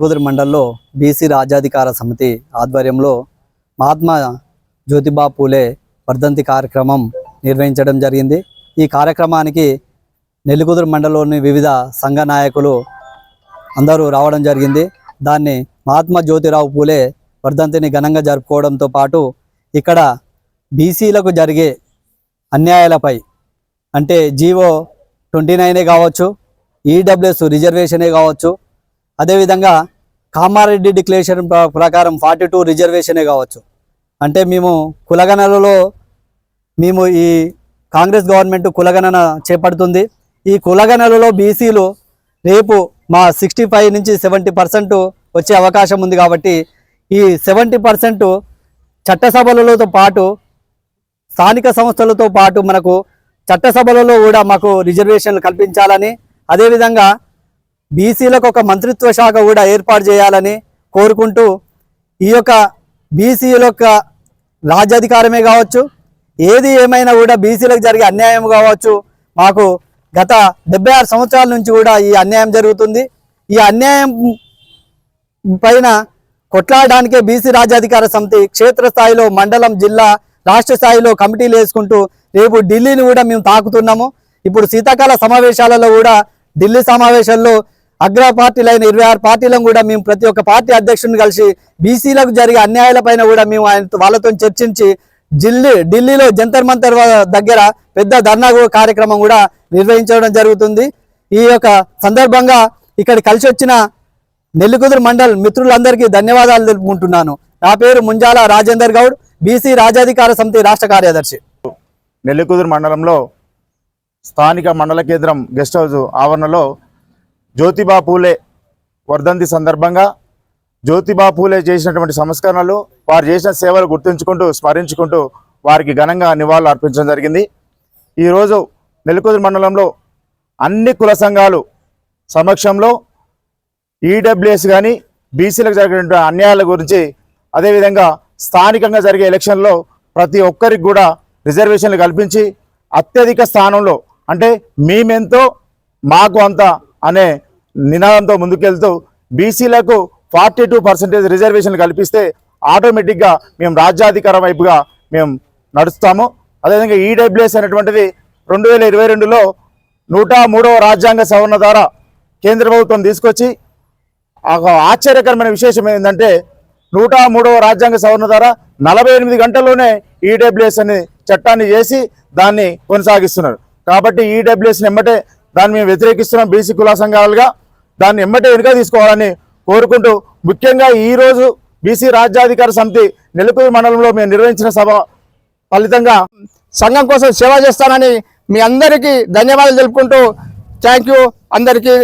కుదురు మండలంలో బీసీ రాజ్యాధికార సమితి ఆధ్వర్యంలో మహాత్మా జ్యోతిబా పూలే వర్ధంతి కార్యక్రమం నిర్వహించడం జరిగింది. ఈ కార్యక్రమానికి నెల్లికుదురు మండలంలోని వివిధ సంఘ నాయకులు అందరూ రావడం జరిగింది. దాన్ని మహాత్మా జ్యోతిరావు పూలే వర్ధంతిని ఘనంగా జరుపుకోవడంతో పాటు ఇక్కడ బీసీలకు జరిగే అన్యాయాలపై అంటే జీవో ట్వంటీ నైనే కావచ్చు ఈడబ్ల్యూఎస్ రిజర్వేషనే కావచ్చు అదేవిధంగా కామారెడ్డి డిక్లరేషన్ ప్రకారం ఫార్టీ టూ రిజర్వేషనే కావచ్చు. అంటే మేము కులగణనలో మేము ఈ కాంగ్రెస్ గవర్నమెంట్ కులగణన చేపడుతుంది. ఈ కులగణనలో బీసీలు రేపు మా సిక్స్టీ ఫైవ్ నుంచి సెవెంటీ పర్సెంట్ వచ్చే అవకాశం ఉంది కాబట్టి ఈ సెవెంటీ పర్సెంట్ చట్టసభలతో పాటు స్థానిక సంస్థలతో పాటు మనకు చట్టసభలలో కూడా మాకు రిజర్వేషన్లు కల్పించాలని అదేవిధంగా బీసీలకు ఒక మంత్రిత్వ శాఖ కూడా ఏర్పాటు చేయాలని కోరుకుంటూ ఈ యొక్క బీసీల యొక్క రాజ్యాధికారమే కావచ్చు ఏది ఏమైనా కూడా బీసీలకు జరిగే అన్యాయం కావచ్చు. మాకు గత డెబ్బై ఆరు సంవత్సరాల నుంచి కూడా ఈ అన్యాయం జరుగుతుంది. ఈ అన్యాయం పైన కొట్లాడడానికే బీసీ రాజ్యాధికార సమితి క్షేత్రస్థాయిలో మండలం జిల్లా రాష్ట్ర స్థాయిలో కమిటీలు వేసుకుంటూ రేపు ఢిల్లీని కూడా మేము తాకుతున్నాము. ఇప్పుడు శీతాకాల సమావేశాలలో కూడా ఢిల్లీ సమావేశాల్లో అగ్ర పార్టీలైన ఇరవై ఆరు పార్టీలను కూడా మేము ప్రతి ఒక్క పార్టీ అధ్యక్షుడిని కలిసి బీసీలకు జరిగే అన్యాయాలపైన కూడా మేము ఆయన వాళ్ళతో చర్చించి ఢిల్లీ ఢిల్లీలో జంతర్ మంతర్ దగ్గర పెద్ద ధర్నా కార్యక్రమం కూడా నిర్వహించడం జరుగుతుంది. ఈ యొక్క సందర్భంగా ఇక్కడ కలిసి వచ్చిన నెల్లికుదురు మండల్ మిత్రులందరికీ ధన్యవాదాలు తెలుపుకుంటున్నాను. నా పేరు ముంజాల రాజేందర్ గౌడ్ బీసీ రాజాధికార సమితి రాష్ట్ర కార్యదర్శి. నెల్లికుదురు మండలంలో స్థానిక మండల కేంద్రం గెస్ట్ హౌస్ ఆవరణలో జ్యోతిబా పూలే వర్ధంతి సందర్భంగా జ్యోతిబా పూలే చేసినటువంటి సంస్కరణలు వారు చేసిన సేవలు గుర్తుంచుకుంటూ స్మరించుకుంటూ వారికి ఘనంగా నివాళులు అర్పించడం జరిగింది. ఈరోజు నెలకొదురు మండలంలో అన్ని కుల సంఘాలు సమక్షంలో ఈడబ్ల్యూఎస్ కానీ బీసీలకు జరిగినటువంటి అన్యాయాల గురించి అదేవిధంగా స్థానికంగా జరిగే ఎలక్షన్లో ప్రతి ఒక్కరికి కూడా రిజర్వేషన్లు కల్పించి అత్యధిక స్థానంలో అంటే మేమెంతో మాకు అంత అనే నినాదంతో ముందుకెళ్తూ బీసీలకు ఫార్టీ టూ పర్సెంటేజ్ రిజర్వేషన్లు కల్పిస్తే ఆటోమేటిక్గా మేము రాజ్యాధికార వైపుగా మేము నడుస్తాము. అదేవిధంగా ఈడబ్ల్యూఎస్ అనేటువంటిది రెండు వేల ఇరవై రెండులో నూట మూడవ రాజ్యాంగ సవరణ ద్వారా కేంద్ర ప్రభుత్వం తీసుకొచ్చి ఆశ్చర్యకరమైన విశేషం ఏంటంటే నూట మూడవ రాజ్యాంగ సవరణ ద్వారా నలభై ఎనిమిది గంటల్లోనే ఈడబ్ల్యూఎస్ అనే చట్టాన్ని చేసి దాన్ని కొనసాగిస్తున్నారు. కాబట్టి ఈడబ్ల్యూఎస్ని ఎమ్మటే దాన్ని మేము వ్యతిరేకిస్తున్నాం బీసీ కుల సంఘాలుగా. దాన్ని ఎమ్మటే వెనుక తీసుకోవాలని కోరుకుంటూ ముఖ్యంగా ఈరోజు బీసీ రాజ్యాధికార సమితి నెలకొల్లు మండలంలో మేము నిర్వహించిన సభ ఫలితంగా సంఘం కోసం సేవ చేస్తానని మీ అందరికీ ధన్యవాదాలు తెలుపుకుంటూ థ్యాంక్ యూ. అందరికీ